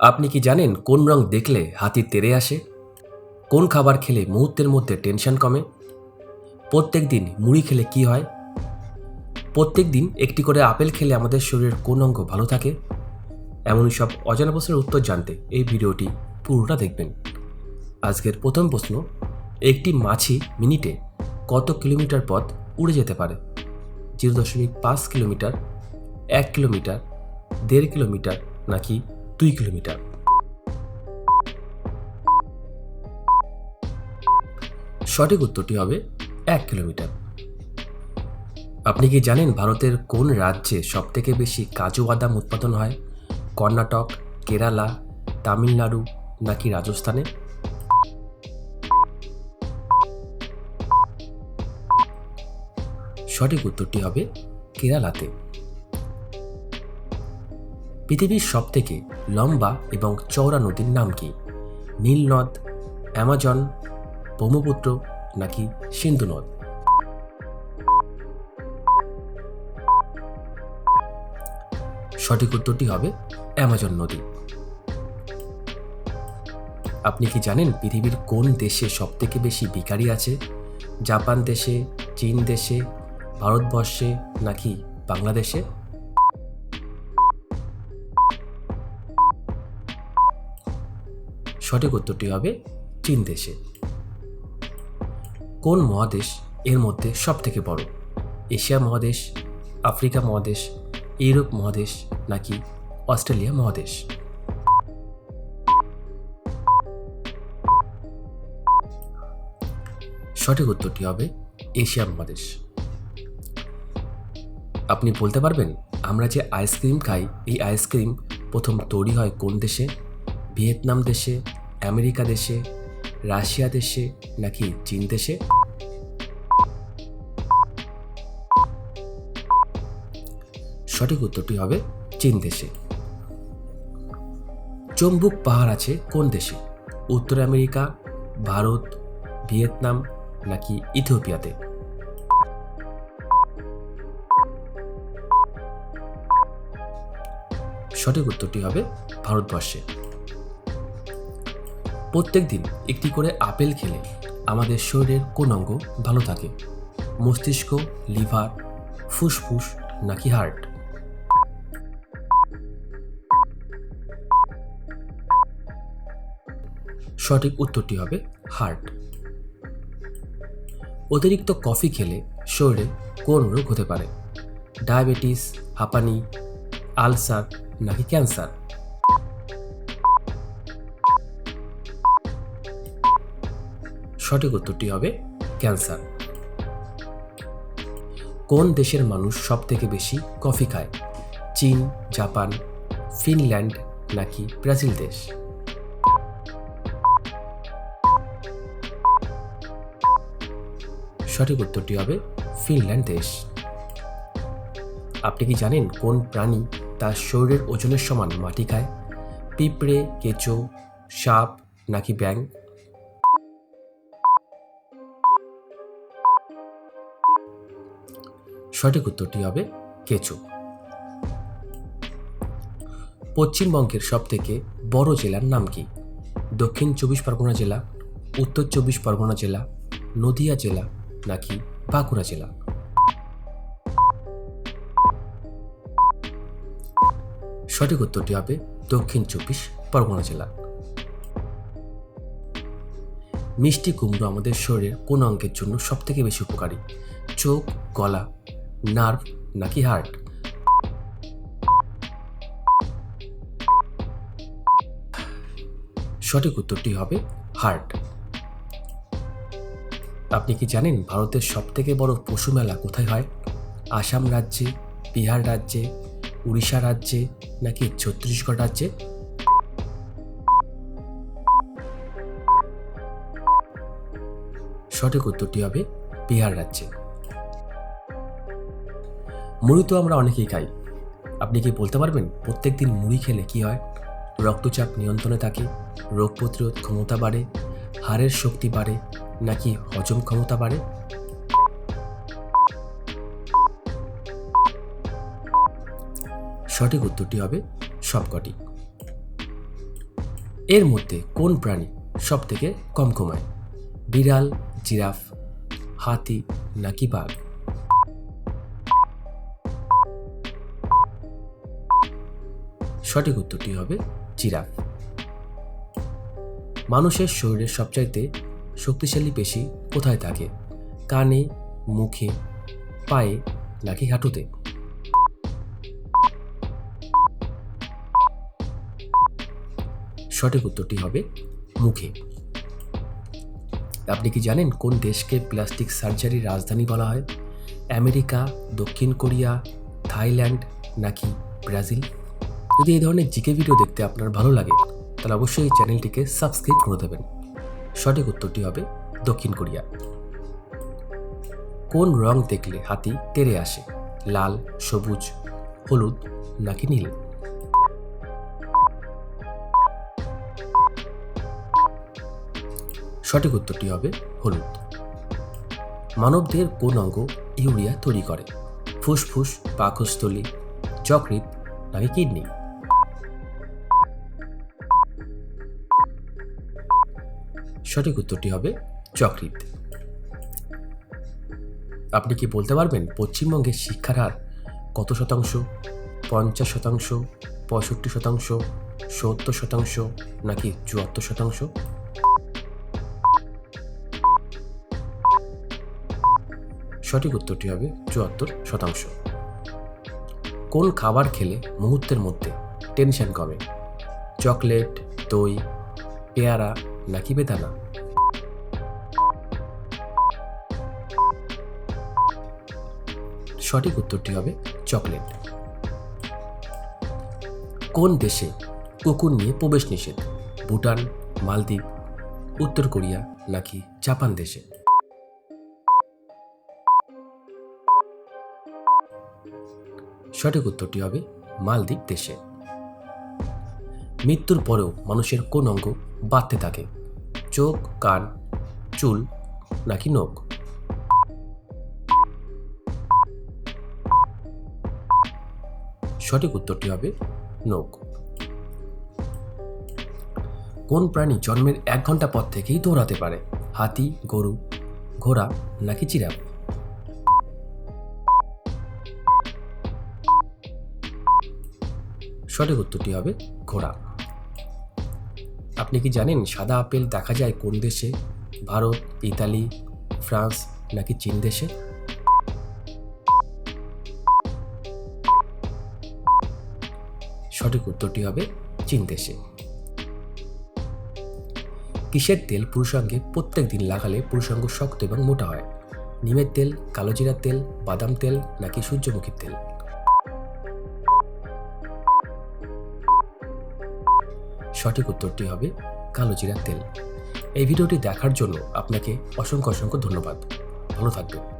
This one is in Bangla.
আপনি কি জানেন কোন রং দেখলে হাতি তেরে আসে? কোন খাবার খেলে মুহূর্তের মধ্যে টেনশন কমে? প্রত্যেক দিন মুড়ি খেলে কি হয়? প্রত্যেক দিন একটি করে আপেল খেলে আমাদের শরীরের কোন অঙ্গ ভালো থাকে? এমনই সব অজানা প্রশ্নের উত্তর জানতে এই ভিডিওটি পুরোটা দেখবেন। আজকের প্রথম প্রশ্ন, একটি মাছি মিনিটে কত কিলোমিটার পথ উড়ে যেতে পারে? জিরো দশমিক পাঁচ কিলোমিটার, এক কিলোমিটার, দেড় কিলোমিটার নাকি দুই কিলোমিটার। সঠিক উত্তরটি হবে এক কিলোমিটার। আপনি কি জানেন ভারতের কোন রাজ্যে সবথেকে বেশি কাজু বাদাম উৎপাদন হয়? কর্ণাটক, কেরালা, তামিলনাড়ু নাকি রাজস্থানে? সঠিক উত্তরটি হবে কেরালাতে। পৃথিবীর সবথেকে লম্বা এবং চওড়া নদীর নাম কি? নীল নদ, অ্যামাজন, ব্রহ্মপুত্র নাকি সিন্ধু নদ? সঠিক উত্তরটি হবে অ্যামাজন নদী। আপনি কি জানেন পৃথিবীর কোন দেশে সবথেকে বেশি ভিখারি আছে? জাপান দেশে, চীন দেশে, ভারতবর্ষে নাকি বাংলাদেশে? সঠিক উত্তরটি হবে চীন দেশে। কোন মহাদেশ এর মধ্যে সব থেকে বড়? এশিয়া মহাদেশ, আফ্রিকা মহাদেশ, ইউরোপ মহাদেশ নাকি অস্ট্রেলিয়া মহাদেশ? সঠিক উত্তরটি হবে এশিয়া মহাদেশ। আপনি বলতে পারবেন, আমরা যে আইসক্রিম খাই, এই আইসক্রিম প্রথম তৈরি হয় কোন দেশে? ভিয়েতনাম দেশে আমেরিকা দেশে, রাশিয়া দেশে নাকি চীন দেশে? সঠিক উত্তরটি হবে চীন দেশে। চম্বুক পাহাড় আছে কোন দেশে? উত্তর আমেরিকা, ভারত, ভিয়েতনাম নাকি ইথিওপিয়াতে? সঠিক উত্তরটি হবে ভারতবর্ষে। প্রত্যেক দিন একটি করে আপেল খেলে আমাদের শরীরের কোন অঙ্গ ভালো থাকে? মস্তিষ্ক, লিভার, ফুসফুস নাকি হার্ট? সঠিক উত্তরটি হবে হার্ট। অতিরিক্ত কফি খেলে শরীরে কোন রোগ হতে পারে? ডায়াবেটিস, হাঁপানি, আলসার নাকি ক্যান্সার? সঠিক উত্তরটি হবে ক্যান্সার। কোন দেশের মানুষ সব থেকে বেশি কফি খায়? চীন, জাপান, ফিনল্যান্ড নাকি ব্রাজিল দেশ? সঠিক উত্তরটি হবে ফিনল্যান্ড দেশ। আপনি কি জানেন কোন প্রাণী তার শরীরের ওজনের সমান মাটি খায়? পিঁপড়ে, কেঁচো, সাপ নাকি ব্যাং সঠিক উত্তরটি হবে কেঁচো। পশ্চিমবঙ্গের সব থেকে বড় জেলার নাম কি? দক্ষিণ চব্বিশ পরগনা জেলা, উত্তর চব্বিশ পরগনা জেলা, নদিয়া জেলা নাকি বাঁকুড়া জেলা? সঠিক উত্তরটি হবে দক্ষিণ চব্বিশ পরগনা জেলা। মিষ্টি কুমড়ো আমাদের শরীরের কোন অঙ্গের জন্য সবথেকে বেশি উপকারী? চোখ, গলা নার্ভ নাকি হার্ট? সঠিক উত্তরটি হবে হার্ট। আপনি কি জানেন ভারতের সবথেকে বড় পশু মেলা কোথায় হয়? আসাম রাজ্যে, বিহার রাজ্যে, উড়িষ্যা রাজ্যে নাকি ছত্তিশগড় রাজ্যে? সঠিক উত্তরটি হবে বিহার রাজ্যে। মুড়ি তো আমরা অনেকেই খাই। আপনি কি বলতে পারবেন প্রত্যেক দিন মুড়ি খেলে কি হয়? রক্তচাপ নিয়ন্ত্রণে থাকে, রোগ প্রতিরোধ ক্ষমতা বাড়ে, হাড়ের শক্তি বাড়ে, নাকি হজম ক্ষমতা বাড়ে? সঠিক উত্তরটি হবে সবকটি। এর মধ্যে কোন প্রাণী সব থেকে কম কমায় বিড়াল, জিরাফ, হাতি নাকি বাঘ? সঠিক উত্তরটি হবে জিরাফ। মানুষের শরীরের সবচাইতে শক্তিশালী পেশি কোথায় থাকে? কানে, মুখে, পায়ে নাকি হাঁটুতে? সঠিক উত্তরটি হবে মুখে। আপনি কি জানেন কোন দেশকে প্লাস্টিক সার্জারির রাজধানী বলা হয়? আমেরিকা, দক্ষিণ কোরিয়া, থাইল্যান্ড নাকি ব্রাজিল? যদি এই ধরনের জিকে ভিডিও দেখতে আপনার ভালো লাগে, তাহলে অবশ্যই এই চ্যানেলটিকে সাবস্ক্রাইব করে দেবেন। সঠিক উত্তরটি হবে দক্ষিণ কোরিয়া। কোন রং দেখলে হাতি তেরে আসে, লাল, সবুজ, হলুদ নাকি নীল? সঠিক উত্তরটি হবে হলুদ। মানবদেহের কোন অঙ্গ ইউরিয়া তৈরি করে, ফুসফুস, পাকস্থলী, যকৃৎ নাকি কিডনি? সঠিক উত্তরটি হবে যকৃৎ আপনি কি বলতে পারবেন পশ্চিমবঙ্গের শিক্ষার হার কত শতাংশ? পঞ্চাশ শতাংশ? পঁয়ষট্টি শতাংশ? সত্তর শতাংশ? নাকি চুয়াত্তর শতাংশ? সঠিক উত্তরটি হবে চুয়াত্তর শতাংশ। কোন খাবার খেলে মুহূর্তের মধ্যে টেনশন কমে? চকলেট, দই পেয়ারা নাকি বেদানা? সঠিক উত্তরটি হবে চকলেট। কোন দেশে কুকুর নিয়ে প্রবেশ নিষেধ? ভুটান, মালদ্বীপ, উত্তর কোরিয়া নাকি জাপান দেশে? সঠিক উত্তরটি হবে মালদ্বীপ দেশে। মৃত্যুর পরেও মানুষের কোন অঙ্গ বাড়তে থাকে। চোখ, কান, চুল নাকি নখ? সঠিক উত্তরটি হবে নখ। কোন প্রাণী জন্মের এক ঘণ্টা পর থেকেই দৌড়াতে পারে? হাতি, গরু, ঘোড়া নাকি জিরাফ? সঠিক উত্তরটি হবে ঘোড়া। আপনি কি জানেন সাদা আপেল দেখা যায় কোন দেশে? ভারত, ইতালি, ফ্রান্স নাকি চীন দেশে? সঠিক উত্তরটি হবে চীন দেশে। কিসের তেল পুরুষাঙ্গে প্রত্যেক দিন লাগালে পুরুষাঙ্গ শক্ত এবং মোটা হয়? নিমের তেল কালোজিরার তেল, বাদাম তেল নাকি সূর্যমুখীর তেল? সঠিক উত্তরটি হবে কালো জিরার তেল। এই ভিডিওটি দেখার জন্য আপনাকে অসংখ্য অসংখ্য ধন্যবাদ। ভালো থাকবেন।